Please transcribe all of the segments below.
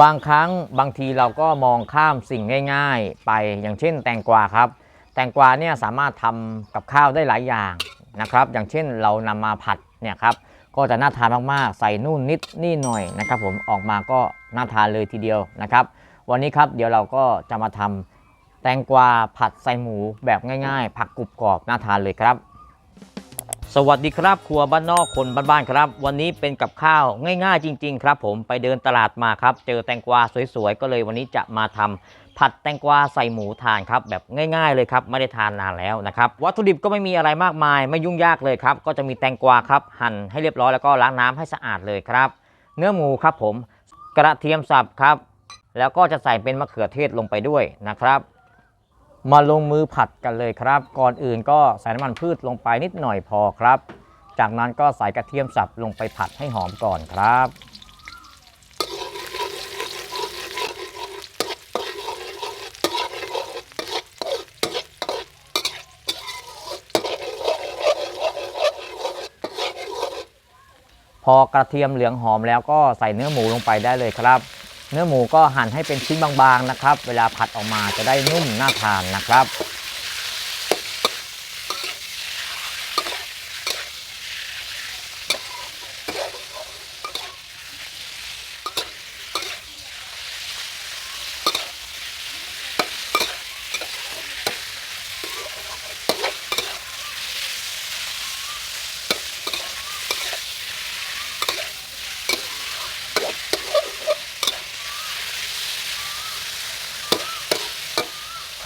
บางครั้งบางทีเราก็มองข้ามสิ่งง่าย ๆ ไปอย่างเช่น แตงกวาครับ แตงกวาเนี่ยสามารถทำกับข้าวได้หลายอย่างนะครับ อย่างเช่นเรานำมาผัดเนี่ยครับก็จะน่าทานมากๆใส่นู่นนิดนี่หน่อยนะครับ ผมออกมาก็น่าทานเลยทีเดียวนะครับ วันนี้ครับเดี๋ยวเราก็จะมาทำแตงกวาผัดใส่หมูแบบง่าย ๆ ผักกรุบกรอบน่าทานเลยครับ สวัสดีครับครัวบ้านนอกคนบ้านๆครับ วันนี้เป็นกับข้าวง่ายๆจริง ๆ ครับ ผมไปเดินตลาดมาครับ เจอแตงกวาสวยๆก็เลยวันนี้จะมาทำผัดแตงกวาใส่หมูทานครับแบบง่าย ๆเลยครับไม่ได้ทานนานแล้วนะครับวัตถุดิบก็ไม่มีอะไรมากมาย ไม่ยุ่งยากเลยครับก็จะมีแตงกวาครับหั่นให้เรียบร้อยแล้วก็ล้างน้ำให้สะอาดเลยครับ เนื้อหมูครับผม กระเทียมสับครับ แล้วก็จะใส่เป็นมะเขือเทศลงไปด้วยนะครับ มาลงมือผัดกันเลยครับ ก่อนอื่นก็ใส่น้ำมันพืชลงไปนิดหน่อยพอครับ จากนั้นก็ใส่กระเทียมสับลงไปผัดให้หอมก่อนครับ พอกระเทียมเหลืองหอมแล้วก็ใส่เนื้อหมูลงไปได้เลยครับ เนื้อหมูก็หั่นให้เป็นชิ้นบางๆนะครับ เวลาผัดออกมาจะได้นุ่มน่าทานนะครับ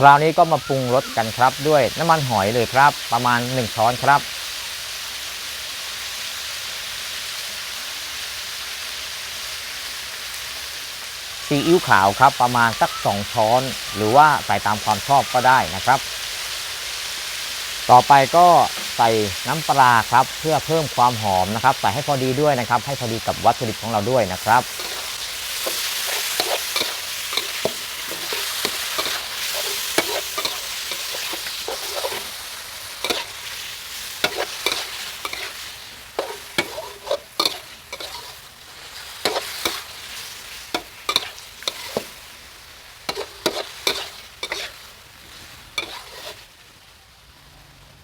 คราวนี้ก็มาปรุงรสกันครับด้วยน้ำมันหอยเลยครับ ประมาณ 1 ช้อนครับ ซีอิ๊วขาวครับประมาณสัก 2 ช้อน หรือว่าใส่ตามความชอบก็ได้นะครับ ต่อไปก็ใส่น้ำปลาครับ เพื่อเพิ่มความหอมนะครับ ใส่ให้พอดีด้วยนะครับ ให้พอดีกับวัตถุดิบของเราด้วยนะครับ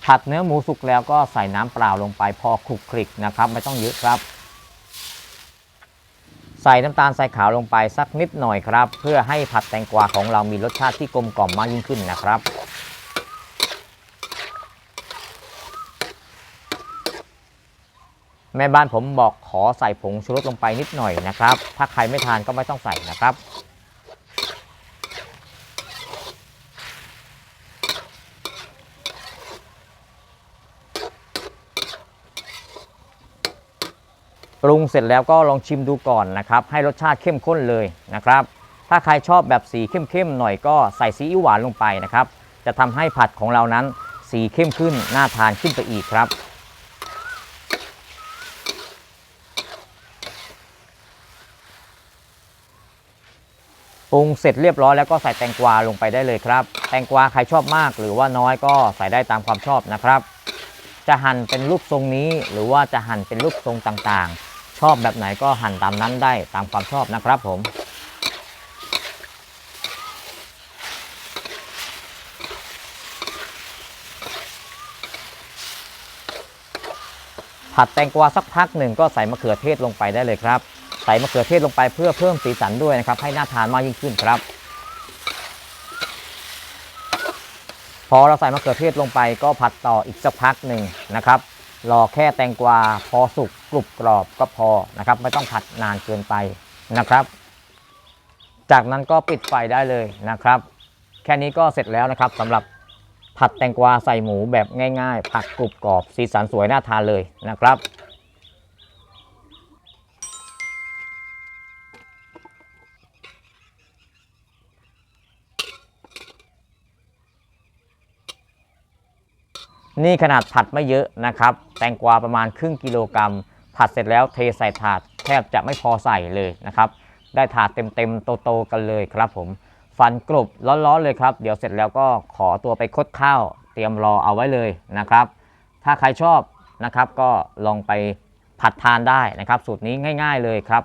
ผัดเนื้อหมูสุกแล้วก็ใส่น้ำเปล่าลงไปพอคลุกคลิกนะครับ ไม่ต้องเยอะครับ ใส่น้ำตาลใส่ขาวลงไปสักนิดหน่อยครับ เพื่อให้ผัดแตงกวาของเรามีรสชาติที่กลมกล่อมมากยิ่งขึ้นนะครับแม่บ้านผมบอกขอใส่ผงชูรสลงไปนิดหน่อยนะครับ ถ้าใครไม่ทานก็ไม่ต้องใส่นะครับ ปรุงเสร็จแล้วก็ลองชิมดูก่อนนะครับ ให้รสชาติเข้มข้นเลยนะครับ ถ้าใครชอบแบบสีเข้มๆหน่อยก็ใส่ซีอิ๊วหวานลงไปนะครับ จะทำให้ผัดของเรานั้นสีเข้มขึ้นน่าทานขึ้นไปอีกครับ ปรุงเสร็จเรียบร้อยแล้วก็ใส่แตงกวาลงไปได้เลยครับ แตงกวาใครชอบมากหรือว่าน้อยก็ใส่ได้ตามความชอบนะครับจะหั่นเป็นรูปทรงนี้หรือว่าจะหั่นเป็นรูปทรงต่างๆ ชอบแบบไหนก็หั่นตามนั้นได้ตามความชอบนะครับผม ผัดแตงกวาสักพักหนึ่งก็ใส่มะเขือเทศลงไปได้เลยครับ ใส่มะเขือเทศลงไปเพื่อเพิ่มสีสันด้วยนะครับ ให้น่าทานมากยิ่งขึ้นครับ พอเราใส่มะเขือเทศลงไปก็ผัดต่ออีกสักพักหนึ่งนะครับรอแค่แตงกวาพอสุก กรุบกรอบก็พอนะครับ ไม่ต้องผัดนานเกินไปนะครับ จากนั้นก็ปิดไฟได้เลยนะครับ แค่นี้ก็เสร็จแล้วนะครับสำหรับผัดแตงกวาใส่หมูแบบง่าย ๆ ผักกรุบกรอบสีสันสวยน่าทานเลยนะครับนี่ขนาดผัดไม่เยอะนะครับ แตงกวาประมาณครึ่งกิโลกรัม ผัดเสร็จแล้วเทใส่ถาดแทบจะไม่พอใส่เลยนะครับ ได้ถาดเต็มๆโตๆกันเลยครับผมฟันกรุบร้อนๆเลยครับ เดี๋ยวเสร็จแล้วก็ขอตัวไปคดข้าว เตรียมรอเอาไว้เลยนะครับ ถ้าใครชอบนะครับก็ลองไปผัดทานได้นะครับ สูตรนี้ง่าย ๆเลยครับ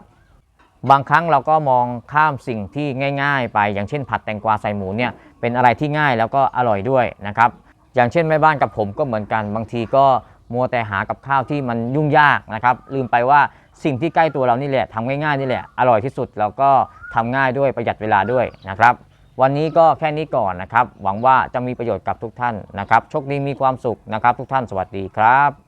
บางครั้งเราก็มองข้ามสิ่งที่ง่าย ๆ ไป อย่างเช่น ผัดแตงกวาใส่หมูเนี่ยเป็นอะไรที่ง่ายแล้วก็อร่อยด้วยนะครับ อย่างเช่นแม่บ้านกับผมก็เหมือนกัน บางทีก็ มัวแต่หากับข้าวที่มันยุ่งยากนะครับ ลืมไปว่าสิ่งที่ใกล้ตัวเรานี่แหละทำง่ายๆนี่แหละ อร่อยที่สุดแล้วก็ทำง่ายด้วยประหยัดเวลาด้วยนะครับ วันนี้ก็แค่นี้ก่อนนะครับ หวังว่าจะมีประโยชน์กับทุกท่านนะครับโชคดีมีความสุขนะครับ ทุกท่านสวัสดีครับ